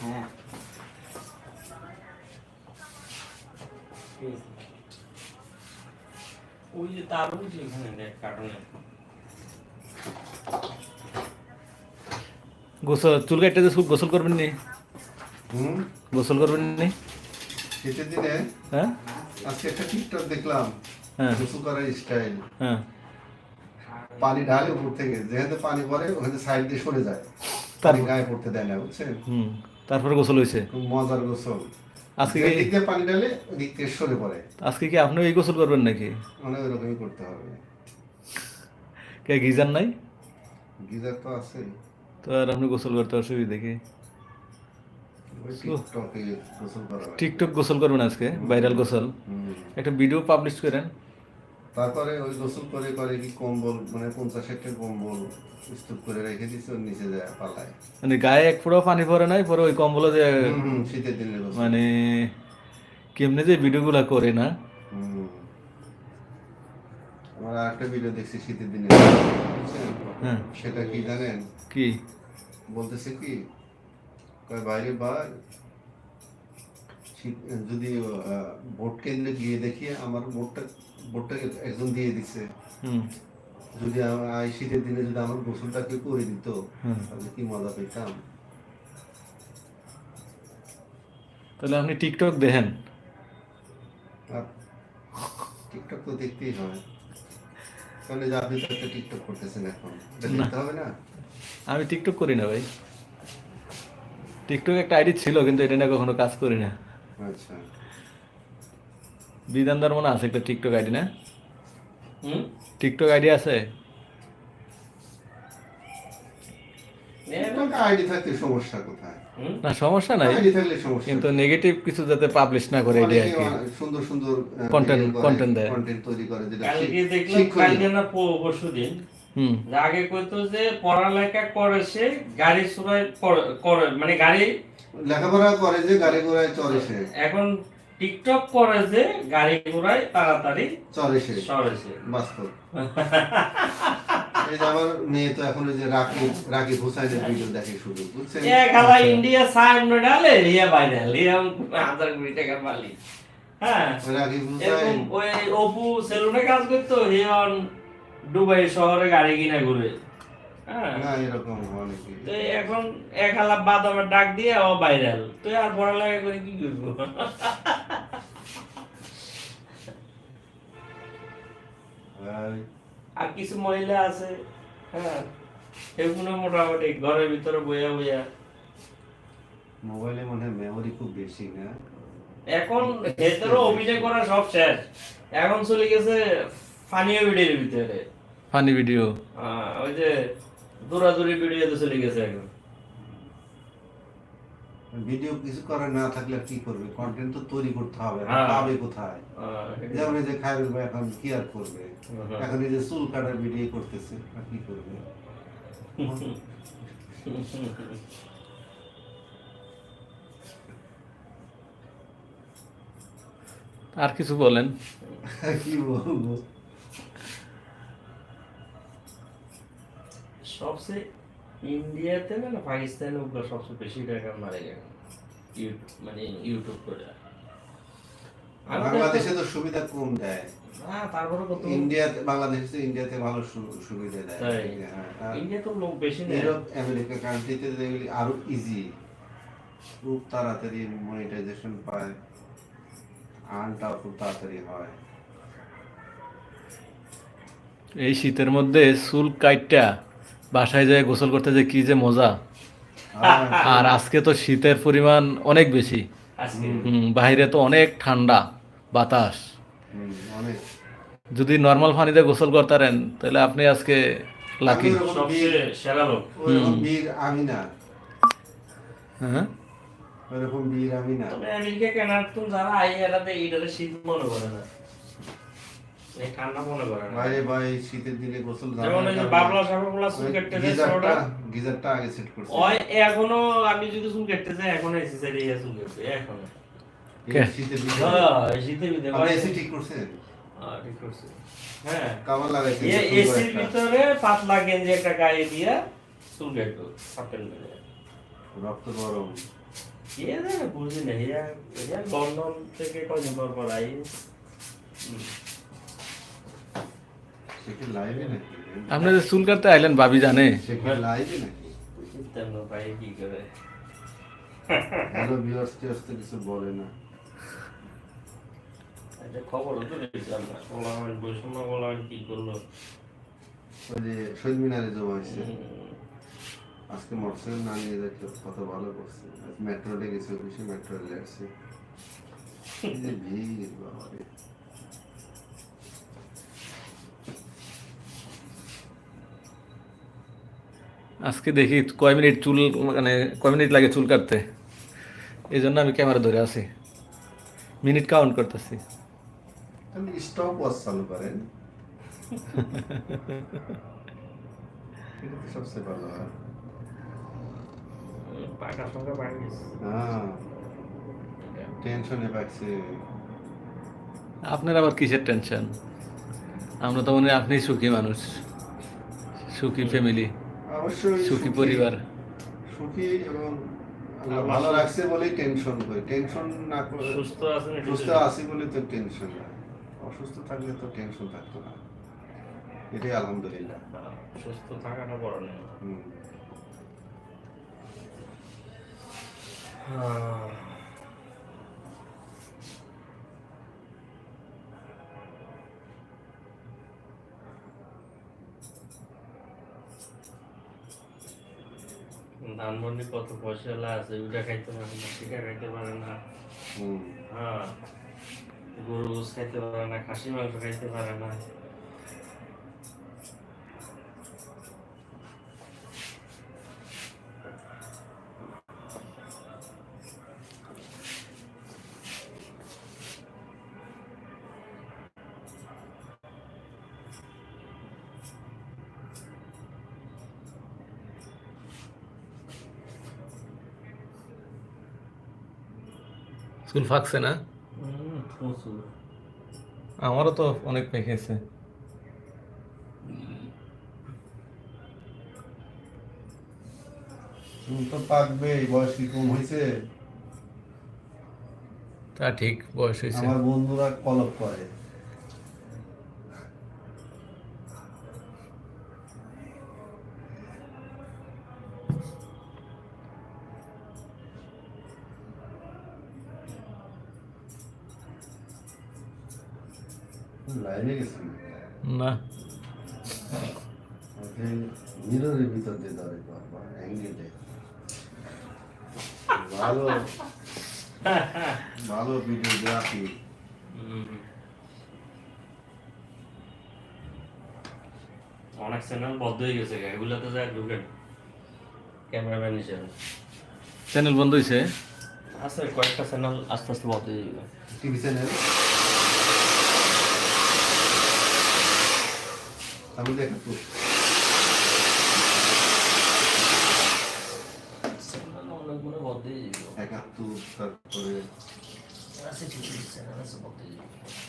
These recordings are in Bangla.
হ্যাঁ। ওই যে তার ওই দেখ কার্টুনে। গোসল চুল কাটতে গোসল করবেন নি? হুম? গোসল করবেন নি? শীতের দিনে হ্যাঁ? আজকে একটা টিকটক দেখলাম হ্যাঁ। গোসল করার স্টাইল। হ্যাঁ। পানি ঢালে উপর থেকে যেখানে পানি পড়ে ওখানে সাইড দিয়ে সরে যায়। তারপর? গায়ে পড়তে দেয় না বুঝছেন? হুম। তারপরে গোসল হয়েছে? খুব মজার গোসল। আজকে দিক পানি ঢালে দিক সরে পড়ে। আজকে কি আপনিও এই গোসল করবেন নাকি? মানে ওই করতে হবে। কে গিজার নাই? গিজার তো আছে। তো আর আপনি গোসল করতে অসুবিধা কি? টিকটক গোসল করবেন আজকে ভাইরাল গোসল। একটা ভিডিও পাবলিশ করেন তারপরে ওই গোসল করে করে কি কম্বল মানে পঞ্চাশ একটা কম্বল স্তূপ করে রেখে দিচ্ছে ওর নিচে যায় পালায়। মানে গায়ে এক ফোঁটাও পানি পড়ে নাই পরে ওই কম্বলে যে শীতের দিনে মানে কেমনে যে ভিডিওগুলা করে না। আমার আরেকটা ভিডিও দেখছি শীতের দিনে হ্যাঁ। সেটা কি জানেন? কি? বলতেছে কি কয় বাইরে ভাই যদি ভোট কেন্দ্রে গিয়ে দেখি আমার ভোটটা ভোটটা একজন দিয়ে যদি এই শীতের দিনে যদি আমার গোসলটা কেউ করে দিত তাহলে কি মজা পেতাম? তাহলে আপনি টিকটক দেখেন। টিকটক তো দেখতেই হয়। তাহলে যে আপনি তো টিকটক করতেছেন এখন দেখতে হবে না? আমি টিকটক করি না ভাই। টিকটক একটা আইডি ছিল কিন্তু এটা না কখনো কাজ করি না। আচ্ছা। বিধানদার মনে আছে একটা টিকটক আইডি না? টিকটক আইডি আছে? না সমস্যা নাই। কিন্তু নেগেটিভ কিছু যাতে পাবলিশ না করে আর কি। সুন্দর সুন্দর Content- content দেয়। কন্টেন্ট তৈরি করে যেটা কালকে দেখলাম কালকে না পরশু দিন হুম। আগে কইতো যে পড়ালেখা করে সে গাড়ি চড়াই করে মানে গাড়ি লেখাপড়া করে যে গাড়ি ঘোড়ায় চড়ে সে। এখন টিকটক করে যে গাড়ি ঘোড়ায় তাড়াতাড়ি চড়ে সে। সরেছে বাস্তব। এই আমার মেয়ে তো এখন যে রাকি রাকি হুসাইনের ভিডিও দেখে শুধু বুঝছেন? এ খালা ইন্ডিয়া ইয়া ভাইরাল ইয়া হাজার কোটি টাকার মালিক। হ্যাঁ। ওই রাকি ওই অপু সেলুনে কাজ করতো দুবাই শহরে গাড়ি কিনা ঘুরে। হ্যাঁ। এখন এক হালা বাদামের ডাক দিয়ে ও ভাইরাল তুই আর পড়ালেখা করে কি করব? আর কিছু মহিলা আছে হ্যাঁ এগুলো মোটামুটি ঘরের ভিতরে বইয়া বইয়া। মোবাইলে মনে হয় মেমোরি খুব বেশি না? এখন ভেতরে অভিনয় করা সব শেষ। এখন চলে গেছে ফানিও ভিডিওর ভিতরে। ফানি ভিডিও আহ, ওই যে দৌড়াদৌড়ি ভিডিওতে চলে গেছে এখন। ভিডিও কিছু করার না থাকলে আর কি করবে? কন্টেন্ট তো তৈরি করতে হবে। হ্যাঁ। পাবে কোথায়? যেমন যে খায়রুল ভাই এখন কি আর করবে? এখন এই যে চুল কাটার ভিডিও করতেছে আর কি করবে? আর কিছু বলেন? কি বলব? সবচেয়ে ইন্ডিয়াতে না না পাকিস্তানে ওগুলো সবচেয়ে বেশি টাকা মারে ইউটিউব মানে ইউটিউব করে। আমাদের বাংলাদেশে তো সুবিধা কম দেয়। হ্যাঁ তারপরে কত ইন্ডিয়াতে বাংলাদেশে ইন্ডিয়াতে ভালো সুবিধা দেয়। হ্যাঁ, ইন্ডিয়া তো লোক বেশি নেই ইউরোপ আমেরিকা কান্ট্রিতে যেগুলি আরও ইজি খুব তাড়াতাড়ি মনিটাইজেশন পায়। আর্নটাও খুব তাড়াতাড়ি হয়। এই শীতের মধ্যে চুল কাইটটা বাসায় যায় গোসল করতে যে কি যে মজা। আর আজকে তো শীতের পরিমাণ অনেক বেশি। বাইরে তো অনেক ঠান্ডা বাতাস। অনেক। যদি নর্মাল পানিতে গোসল করতারেন তাহলে আপনি আজকে লাকি। হ্যাঁ বীর আমি না তবে আমেরিকা কেনার তো যারা আই শীত মনে করে না। এই ঠান্ডা মনে করে না। ভাই শীতের দিনে গোসল যেমন ওই বাবলা সাবলা চুল কাটতে যায় গিজারটা গিজারটা আগে সেট করছে। ওই এখনও আমি যদি চুল কাটতে যাই এখনও এসি সাইডে ইয়া চুল কাটতে এখনও। শীতের দিনে। হ্যাঁ শীতের ভিতরে আপনি এসি ঠিক করছেন? হ্যাঁ, ঠিক করছে। হ্যাঁ। কামাল লাগাইছেন এ সুন্দর এসির ভিতরে পাতলা গেঞ্জি একটা গায়ে দিয়া চুল সাপেল মেরে রক্ত গরম। কে জানে বুঝি না লন্ডন থেকে কদিন পর পর আই আপনি যে চুল কাটতে আইলেন ভাবি জানে। কিছু বলে না। তো বলা হয় কি করল? ওই যে শহীদ মিনারে জমা হয়েছে। উম, আজকে মোটরসাইকেল না নিয়ে যাচ্ছে কত ভালো করছে। গেছে অফিসে মেট্রো লে আসছে ভিড় আজকে দেখি কয় মিনিট চুল মানে কয় মিনিট লাগে চুল কাটতে? এই জন্য আমি ক্যামেরা ধরে আছি। মিনিট কাউন্ট করতেছি। স্টপ ওয়াচ চালু করেন। এটা সবচেয়ে ভালো হয়? হ্যাঁ। টেনশনে পাচ্ছে আপনার আবার কিসের টেনশন আমরা তো মনে হয় আপনি সুখী মানুষ সুখী ফ্যামিলি অবশ্যই সুখী পরিবার। সুখী এবং ভালো রাখছে বলেই টেনশন হয় টেনশন না করে সুস্থ আছে সুস্থ। আছি বলে তো টেনশন না অসুস্থ থাকলে তো টেনশন থাকতো না। এটাই আলহামদুলিল্লাহ। সুস্থ থাকাটা বড় নেই ধানমন্ডি কত পয়সা আছে ওইটা খাইতে পারে না টিকা খাইতে পারে না। হ্যাঁ গরু খাইতে পারে না খাসি মাংস খাইতে পারে না। চুল ফাঁকছে না? আমারও তো অনেক পেকেছে চুল তো পাকবে বয়স কি কম হয়েছে? তা ঠিক বয়স হয়েছে। আমার বন্ধুরা কলপ করে। না মিররের ভিতর দিয়ে ধরে বাবা অ্যাঙ্গেলে ভালো ভালো ভিডিওগ্রাফি হুম। অনেক চ্যানেল বদ্ধ হয়ে গেছে এগুলোতে যায় ঢুকেন। ক্যামেরাম্যান হিসেবে। চ্যানেল বন্ধ হয়েছে? আছে কয়েকটা চ্যানেল আস্তে আস্তে বন্ধ হয়ে যাবে। TV channel? আমি দেখ তো চ্যানেল অনেকগুলো বদ্ধ হয়ে যাবে একাত্তর তারপরে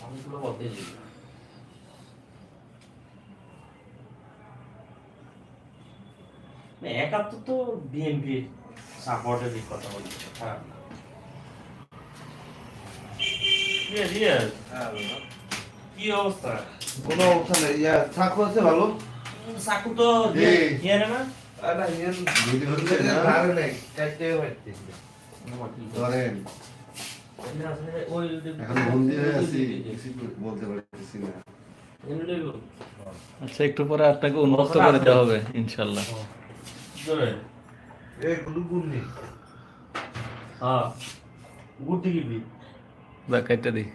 অনেকগুলো হয়ে একাত্তর তো বিএনপি সাপোর্টের দিক কথা বলছি খারাপ না। রিয়াজ, রিয়াজ, কি অবস্থা? কোনো অবস্থা নেই ইয়া চাকু আছে ভালো? চাকু তো ইয়ে না? আর ইয়ে ভিডিও হচ্ছে না? নেই হচ্ছে ধরেন। হয়ে আচ্ছা একটু পরে আপনাকে উন্মুক্ত করে দেওয়া হবে ইনশাল্লাহ। হ্যাঁ। গুড় দিবি বা কাইটা দিই।